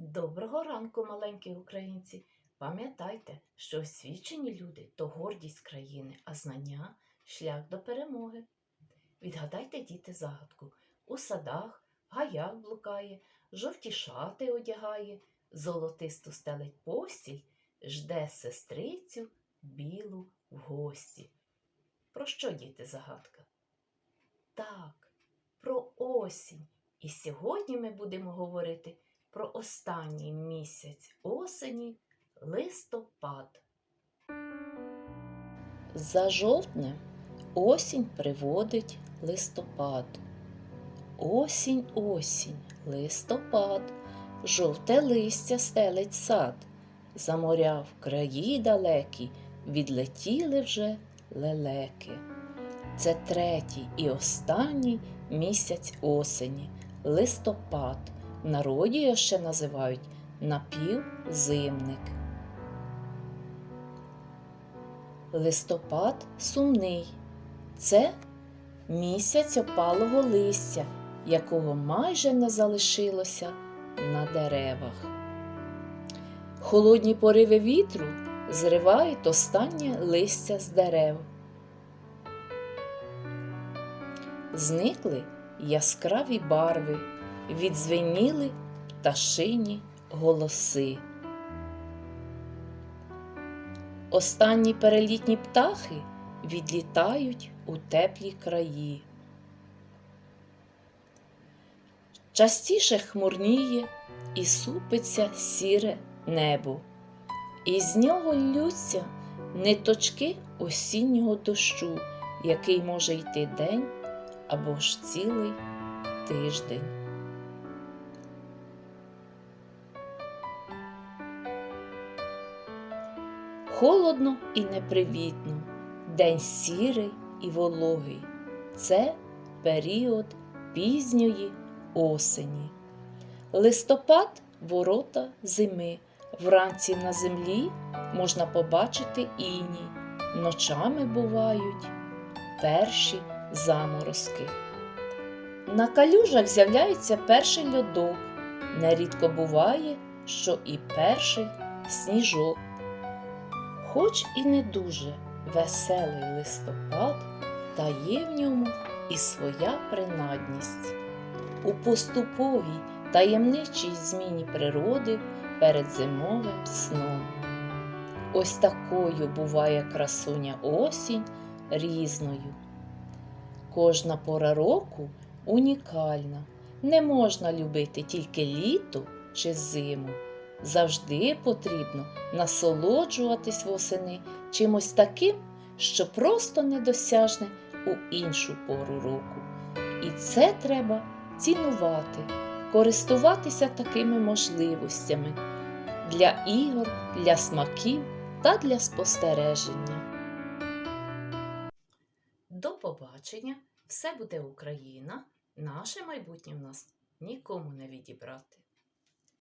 Доброго ранку, маленькі українці. Пам'ятайте, що освічені люди то гордість країни, а знання шлях до перемоги. Відгадайте, діти, загадку. У садах, в гаях блукає, жовті шати одягає, золотисту стелить постіль, жде сестрицю білу в гості. Про що, діти, загадка? Так, про осінь. І сьогодні ми будемо говорити про останній місяць осені листопад. За жовтнем осінь приводить листопад. Осінь, осінь, листопад, жовте листя стелить сад. За моря в краї далекі відлетіли вже лелеки. Це третій і останній місяць осені, листопад. В народі його ще називають напівзимник. Листопад сумний. Це місяць опалого листя, якого майже не залишилося на деревах. Холодні пориви вітру зривають останнє листя з дерев. Зникли яскраві барви, відзвеніли пташині голоси. Останні перелітні птахи відлітають у теплі краї. Частіше хмурніє і супиться сіре небо, і з нього ллються ниточки осіннього дощу, який може йти день або ж цілий тиждень. Холодно і непривітно, день сірий і вологий. Це період пізньої осені. Листопад ворота зими. Вранці на землі можна побачити іній, ночами бувають перші заморозки. На калюжах з'являється перший льодок. Нерідко буває, що і перший сніжок. Хоч і не дуже веселий листопад, та є в ньому і своя принадність. У поступовій таємничій зміні природи перед зимовим сном. Ось такою буває красуня осінь різною. Кожна пора року унікальна. Не можна любити тільки літо чи зиму. Завжди потрібно насолоджуватись восени чимось таким, що просто недосяжне у іншу пору року. І це треба цінувати, користуватися такими можливостями для ігор, для смаків та для спостереження. До побачення! Все буде Україна! Наше майбутнє в нас нікому не відібрати.